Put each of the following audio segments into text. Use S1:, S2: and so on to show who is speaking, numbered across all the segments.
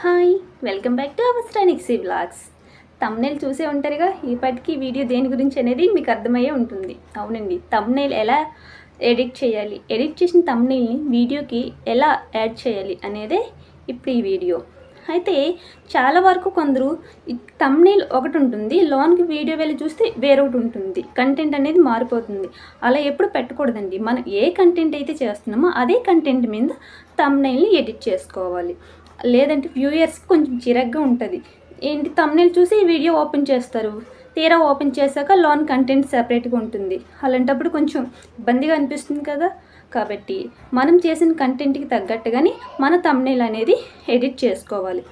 S1: Hi welcome back to our స్టానిక్సీ vlogs thumbnail చూసే ఉంటారుగా ఇప్పటికీ వీడియో దేని గురించి అనేది మీకు అర్థమయ్యే ఉంటుంది. అవునండి తమ్నేల్ ఎలా ఎడిట్ చేయాలి? ఎడిట్ చేసిన తమ్నేల్ని వీడియోకి ఎలా యాడ్ చేయాలి అనేదే ఇప్పుడు ఈ వీడియో. అయితే చాలా వరకు కొందరు తమ్నేల్ ఒకటి ఉంటుంది లోన్కి వీడియో వెళ్ళి చూస్తే వేరొకటి ఉంటుంది. కంటెంట్ అనేది మారిపోతుంది. అలా ఎప్పుడు పెట్టకూడదండి. మనం ఏ కంటెంట్ అయితే చేస్తున్నామో అదే కంటెంట్ మీద తమ్నైల్ని ఎడిట్ చేసుకోవాలి. లేదంటే వ్యూయర్స్కి కొంచెం చిరగ్గా ఉంటుంది. ఏంటి తమ్నేలు చూసి ఈ వీడియో ఓపెన్ చేస్తారు. తీరా ఓపెన్ చేశాక లోన్ కంటెంట్ సెపరేట్గా ఉంటుంది. అలాంటప్పుడు కొంచెం ఇబ్బందిగా అనిపిస్తుంది కదా. కాబట్టి మనం చేసిన కంటెంట్కి తగ్గట్టుగానే మన తమ్నేల్ అనేది ఎడిట్ చేసుకోవాలి.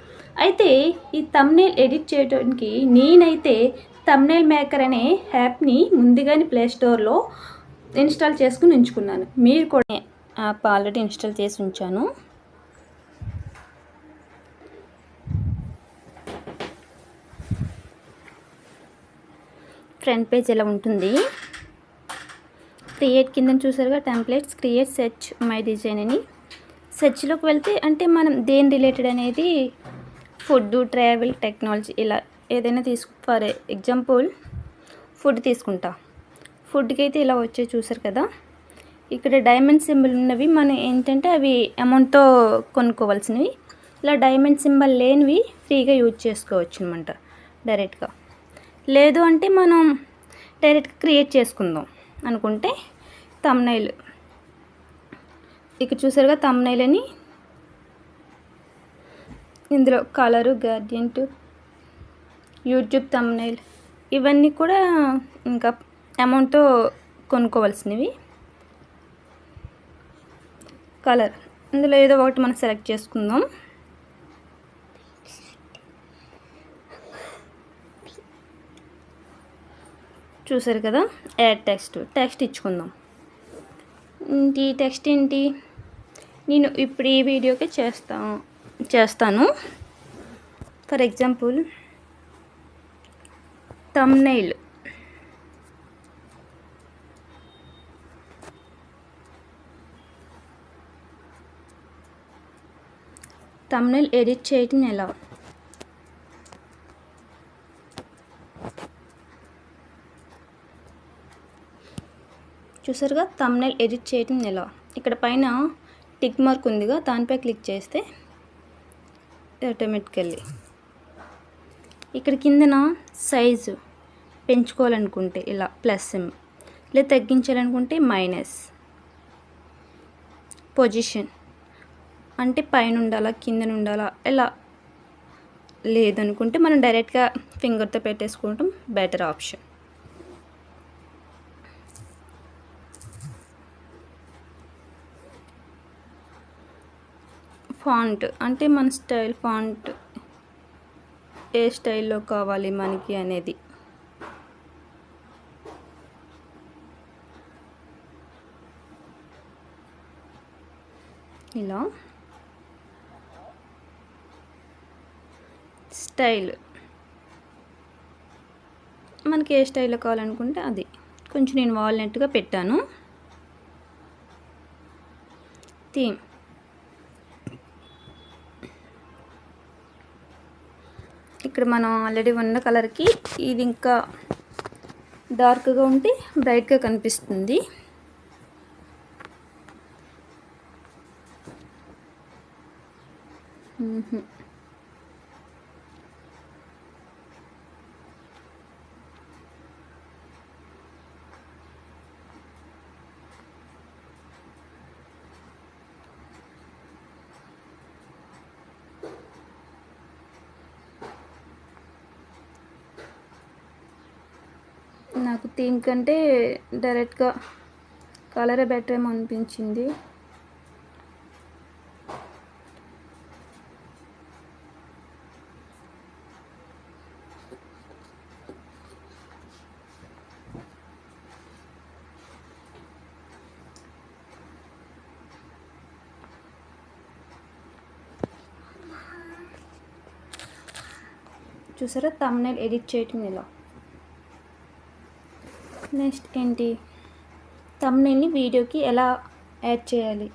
S1: అయితే ఈ తమ్నేల్ ఎడిట్ చేయడానికి నేనైతే తమ్నేల్ మేకర్ అనే యాప్ని ముందుగానే ప్లే స్టోర్లో ఇన్స్టాల్ చేసుకుని ఉంచుకున్నాను. మీరు కూడా యాప్ ఆల్రెడీ ఇన్స్టాల్ చేసి ఉంచాను. ఫ్రంట్ పేజ్ ఇలా ఉంటుంది. క్రియేట్ కింద చూసారుగా templates create search my design అని. సెర్చ్లోకి వెళ్తే అంటే మనం దేని రిలేటెడ్ అనేది ఫుడ్ ట్రావెల్ టెక్నాలజీ ఇలా ఏదైనా తీసుకు ఫర్ ఎగ్జాంపుల్ ఫుడ్ తీసుకుంటా. ఫుడ్కి అయితే ఇలా వచ్చే చూసారు కదా. ఇక్కడ డైమండ్ సింబల్ ఉన్నవి మనం ఏంటంటే అవి అమౌంట్తో కొనుక్కోవాల్సినవి. ఇలా డైమండ్ సింబల్ లేనివి ఫ్రీగా యూజ్ చేసుకోవచ్చు అనమాట డైరెక్ట్గా లేదు అంటే మనం డైరెక్ట్గా క్రియేట్ చేసుకుందాం అనుకుంటే తమ్నైల్ ఇక్కడ చూసారుగా తమ్నైల్ అని ఇందులో కలరు గ్రాడియంట్ యూట్యూబ్ తమ్నైల్ ఇవన్నీ కూడా ఇంకా అమౌంట్తో కొనుక్కోవాల్సినవి. కలర్ ఇందులో ఏదో ఒకటి మనం సెలెక్ట్ చేసుకుందాం. చూసారు కదా? యాడ్ టెక్స్ట్ టెక్స్ట్ ఇచ్చుకుందాం. ఏంటి? టెక్స్ట్ ఏంటి? నేను ఇప్పుడు ఈ వీడియోకి చేస్తా చేస్తాను. For example thumbnail thumbnail edit చేయటం ఎలా? చూసారుగా? తమ్నైల్ ఎడిట్ చేయటం ఎలా? ఇక్కడ పైన టిక్ మార్క్ ఉందిగా దానిపై క్లిక్ చేస్తే ఆటోమేటికల్లీ ఇక్కడ కిందన సైజు పెంచుకోవాలనుకుంటే ఇలా ప్లస్ ఎమ్ లేదా తగ్గించాలనుకుంటే మైనస్ పొజిషన్ అంటే పైన ఉండాలా కిందన ఉండాలా ఇలా లేదనుకుంటే మనం డైరెక్ట్గా ఫింగర్తో పెట్టేసుకోవటం బెటర్ ఆప్షన్ ఫాంట్ అంటే మన స్టైల్ ఫాంట్ ఏ స్టైల్లో కావాలి మనకి అనేది. ఇలా. స్టైల్. మనకి ఏ స్టైల్లో కావాలనుకుంటే అది. కొంచెం నేను వాల్నట్గా పెట్టాను. థీమ్. ఇక్కడ మనం ఆల్రెడీ ఉన్న కలర్కి ఇది ఇంకా డార్క్గా ఉంటే బ్రైట్గా కనిపిస్తుంది. నాకు థీమ్ కంటే డైరెక్ట్గా కలరే బెటర్ ఏమో అనిపించింది. చూసారా? తమ్నైల్ ఎడిట్ చేయటం ఇలా నెక్స్ట్ ఏంటి? తమ్నైల్ని వీడియోకి ఎలా యాడ్ చేయాలి?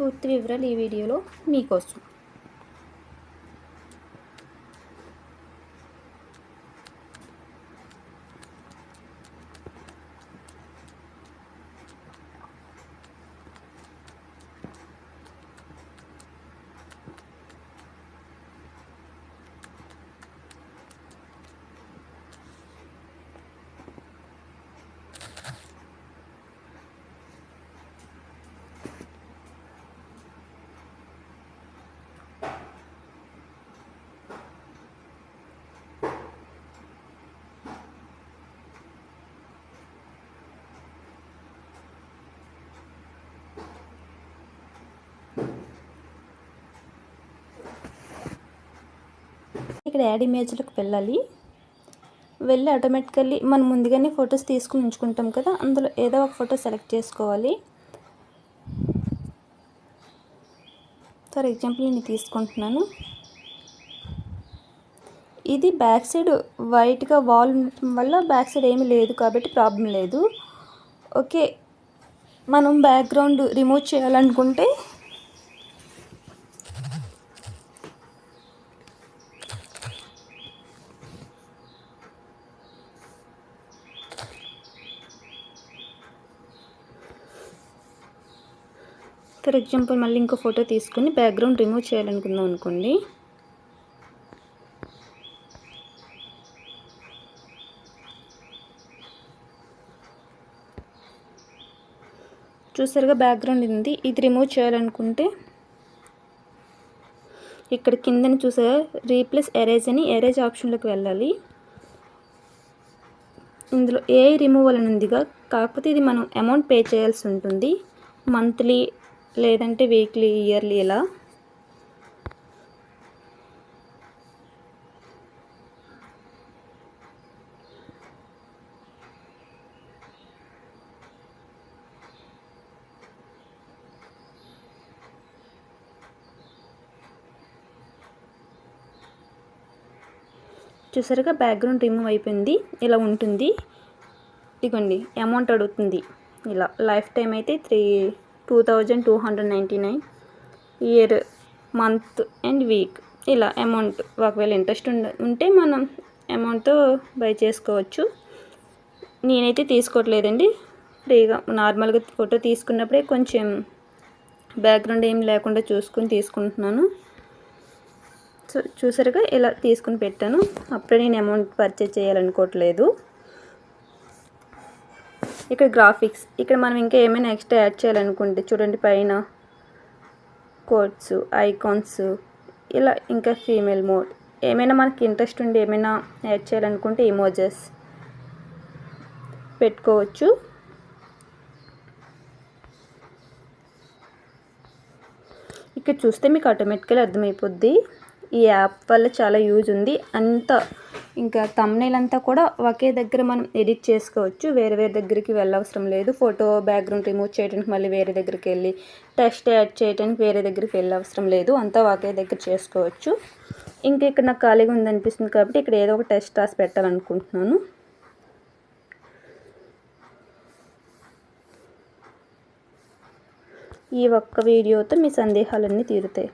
S1: పూర్తి వివరాలు ఈ వీడియోలో మీకోసం. ఇక్కడ యాడ్ ఇమేజ్లకు వెళ్ళాలి. వెళ్ళి ఆటోమేటికల్లీ మనం ముందుగానే ఫొటోస్ తీసుకుని ఉంచుకుంటాం కదా అందులో ఏదో ఒక ఫోటో సెలెక్ట్ చేసుకోవాలి. ఫర్ ఎగ్జాంపుల్ నేను తీసుకుంటున్నాను. ఇది బ్యాక్ సైడ్ వైట్గా వాల్ ఉండటం వల్ల బ్యాక్ సైడ్ ఏమీ లేదు కాబట్టి ప్రాబ్లం లేదు. ఓకే మనం బ్యాక్గ్రౌండ్ రిమూవ్ చేయాలనుకుంటే ఫర్ ఎగ్జాంపుల్ మళ్ళీ ఇంకో ఫోటో తీసుకొని బ్యాక్గ్రౌండ్ రిమూవ్ చేయాలనుకుందాం అనుకోండి. చూసారుగా బ్యాక్గ్రౌండ్ ఉంది. ఇది రిమూవ్ చేయాలనుకుంటే ఇక్కడ కిందని చూసారా? రీప్లేస్ ఎరేజ్ అని ఎరేజ్ ఆప్షన్లోకి వెళ్ళాలి. ఇందులో ఏ రిమూవల్ అని ఉందిగా? కాకపోతే ఇది మనం అమౌంట్ పే చేయాల్సి ఉంటుంది. మంత్లీ లేదంటే వీక్లీ ఇయర్లీ ఇలా చూసారుగా బ్యాక్గ్రౌండ్ రిమూవ్ అయిపోయింది. ఇలా ఉంటుంది. ఇదిగోండి అమౌంట్ అడుగుతుంది. ఇలా లైఫ్ టైం అయితే three two thousand two hundred ninety nine year month and week. ఇలా అమౌంట్ ఒకవేళ ఇంట్రెస్ట్ ఉండ ఉంటే మనం అమౌంట్తో బై చేసుకోవచ్చు. నేనైతే తీసుకోవట్లేదండి. ఫ్రీగా నార్మల్గా ఫోటో తీసుకున్నప్పుడే కొంచెం బ్యాక్గ్రౌండ్ ఏం లేకుండా చూసుకొని తీసుకుంటున్నాను. సో చూసారుగా? ఇలా తీసుకుని పెట్టాను. అప్పుడే నేను అమౌంట్ పర్చేజ్ చేయాలనుకోవట్లేదు. ఇక్కడ గ్రాఫిక్స్ ఇక్కడ మనం ఇంకా ఏమైనా ఎక్స్ట్రా యాడ్ చేయాలనుకుంటే చూడండి పైన. కోడ్స్ ఐకాన్స్ ఇలా ఇంకా ఫీమేల్ మోడ్ ఏమైనా మనకి ఇంట్రెస్ట్ ఉండి ఏమైనా యాడ్ చేయాలనుకుంటే ఇమోజెస్ పెట్టుకోవచ్చు. ఇక్కడ చూస్తే మీకు ఆటోమేటిక్గా అర్థమైపోద్ది. ఈ యాప్ వల్ల చాలా యూజ్ ఉంది. అంత ఇంకా తమ్నైల్ అంతా కూడా ఒకే దగ్గర మనం ఎడిట్ చేసుకోవచ్చు. వేరే వేరే దగ్గరికి వెళ్ళవసరం లేదు. ఫోటో బ్యాక్గ్రౌండ్ రిమూవ్ చేయడానికి మళ్ళీ వేరే దగ్గరికి వెళ్ళి టెస్ట్ యాడ్ చేయడానికి వేరే దగ్గరికి వెళ్ళవసరం లేదు. అంతా ఒకే దగ్గర చేసుకోవచ్చు. ఇంకా ఇక్కడ నాకు ఖాళీగా ఉందనిపిస్తుంది కాబట్టి ఇక్కడ ఏదో ఒక టెస్ట్ రాసి పెట్టాలనుకుంటున్నాను. ఈ ఒక్క వీడియోతో మీ సందేహాలన్నీ తీరుతాయి.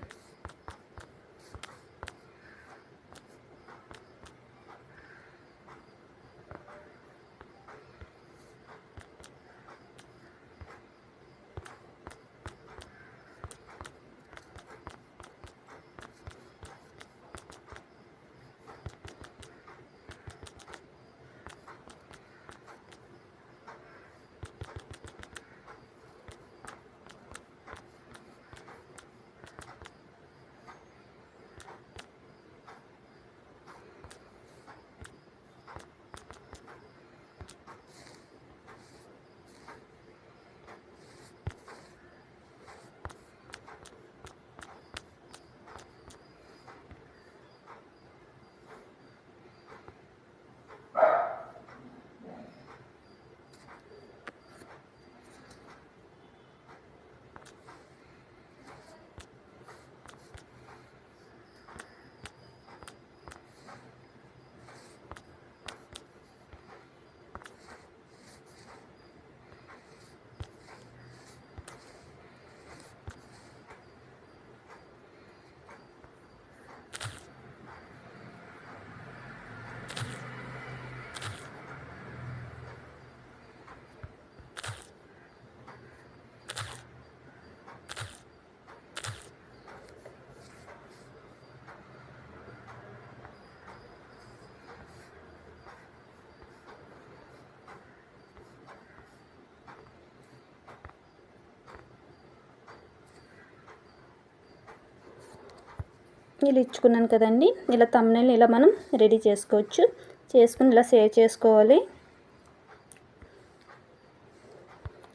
S1: ఇలా ఇచ్చుకున్నాను కదండి. ఇలా తమ్నెల్ ఇలా మనం రెడీ చేసుకోవచ్చు. చేసుకుని ఇలా సేవ్ చేసుకోవాలి.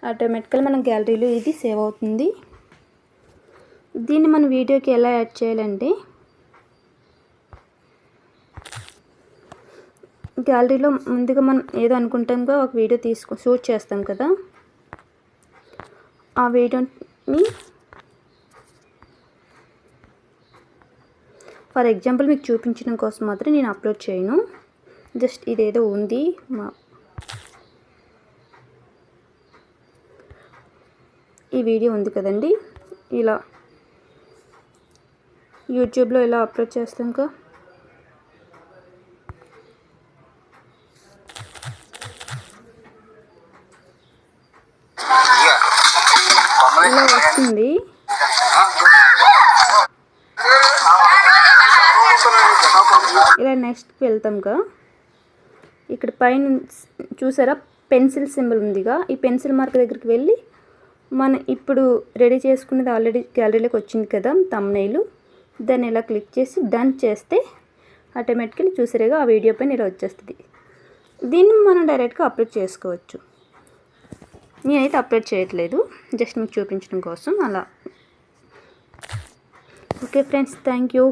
S1: ఆటోమేటికల్ మన గ్యాలరీలో ఇది సేవ్ అవుతుంది. దీన్ని మన వీడియోకి ఎలా యాడ్ చేయాలంటే గ్యాలరీలో ముందుగా మనం ఏదో అనుకుంటాంగా ఒక వీడియో తీసుకో షూట్ చేస్తాం కదా. ఆ వీడియోని ఫర్ ఎగ్జాంపుల్ మీకు చూపించడం కోసం మాత్రం నేను అప్లోడ్ చేయను. జస్ట్ ఇదేదో ఉంది. మా ఈ వీడియో ఉంది కదండి. ఇలా యూట్యూబ్లో ఇలా అప్లోడ్ చేస్తాం కదా ఇలా వస్తుంది ఇలా నెక్స్ట్కి వెళ్తాంగా ఇక్కడ పైన చూసారా? పెన్సిల్ సింబల్ ఉందిగా. ఈ పెన్సిల్ మార్క్ దగ్గరికి వెళ్ళి మనం ఇప్పుడు రెడీ చేసుకున్నది ఆల్రెడీ గ్యాలరీలోకి వచ్చింది కదా తమ్నైలు దాన్ని ఇలా క్లిక్ చేసి డన్ చేస్తే ఆటోమేటికలీ చూసారుగా ఆ వీడియో పైన ఇలా వచ్చేస్తుంది. దీన్ని మనం డైరెక్ట్గా అప్లోడ్ చేసుకోవచ్చు. నేనైతే అప్లోడ్ చేయట్లేదు. జస్ట్ మీకు చూపించడం కోసం అలా. Okay friends thank you